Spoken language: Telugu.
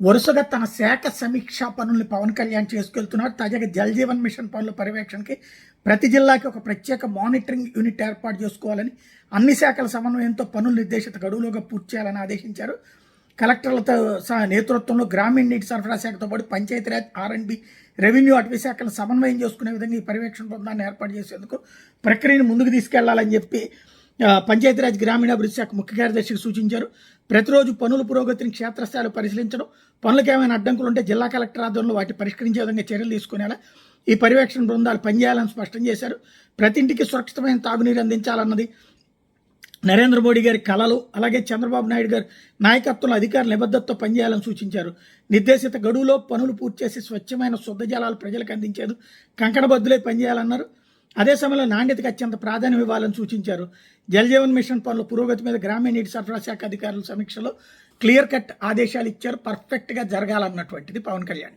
వరుసగా తన శాఖ సమీక్షా పనుల్ని పవన్ కళ్యాణ్ చేసుకెళ్తున్నారు. తాజాగా జల్ జీవన్ మిషన్ పనుల పర్యవేక్షణకి ప్రతి జిల్లాకి ఒక ప్రత్యేక మానిటరింగ్ యూనిట్ ఏర్పాటు చేసుకోవాలని అన్ని శాఖల సమన్వయంతో పనులు నిర్దేశిత గడువులోగా పూర్తి చేయాలని ఆదేశించారు. కలెక్టర్లతో సహా నేతృత్వంలో గ్రామీణ నీటి సరఫరా శాఖతో పాటు పంచాయతీరాజ్ ఆర్ఎండ్బి రెవెన్యూ అటవీ శాఖలను సమన్వయం చేసుకునే విధంగా ఈ పర్యవేక్షణ బృందాన్ని ఏర్పాటు చేసేందుకు ప్రక్రియను ముందుకు తీసుకెళ్ళాలని చెప్పి పంచాయతీరాజ్ గ్రామీణాభివృద్ధి శాఖ ముఖ్య కార్యదర్శికి సూచించారు. ప్రతిరోజు పనుల పురోగతిని క్షేత్రస్థాయిలో పరిశీలించడం పనులకు ఏమైనా అడ్డంకులు ఉంటే జిల్లా కలెక్టర్ ఆధ్వర్యంలో వాటిని పరిష్కరించే విధంగా చర్యలు తీసుకునేలా ఈ పర్యవేక్షణ బృందాలు పనిచేయాలని స్పష్టం చేశారు. ప్రతి ఇంటికి సురక్షితమైన తాగునీరు అందించాలన్నది నరేంద్ర మోడీ గారి కళలు అలాగే చంద్రబాబు నాయుడు గారు నాయకత్వంలో అధికారులు నిబద్ధతతో పనిచేయాలని సూచించారు. నిర్దేశిత గడువులో పనులు పూర్తి చేసి స్వచ్ఛమైన శుద్ధ జలాలు ప్రజలకు అందించేది కంకణబద్దులై పనిచేయాలన్నారు. అదే సమయంలో నాణ్యతకు అత్యంత ప్రాధాన్యం ఇవ్వాలని సూచించారు. జలజీవన్ మిషన్ పనుల పురోగతి మీద గ్రామీణ నీటి సరఫరా శాఖ అధికారుల సమీక్షలో క్లియర్ కట్ ఆదేశాలు ఇచ్చారు. పర్ఫెక్ట్గా జరగాలన్నటువంటిది పవన్ కళ్యాణ్.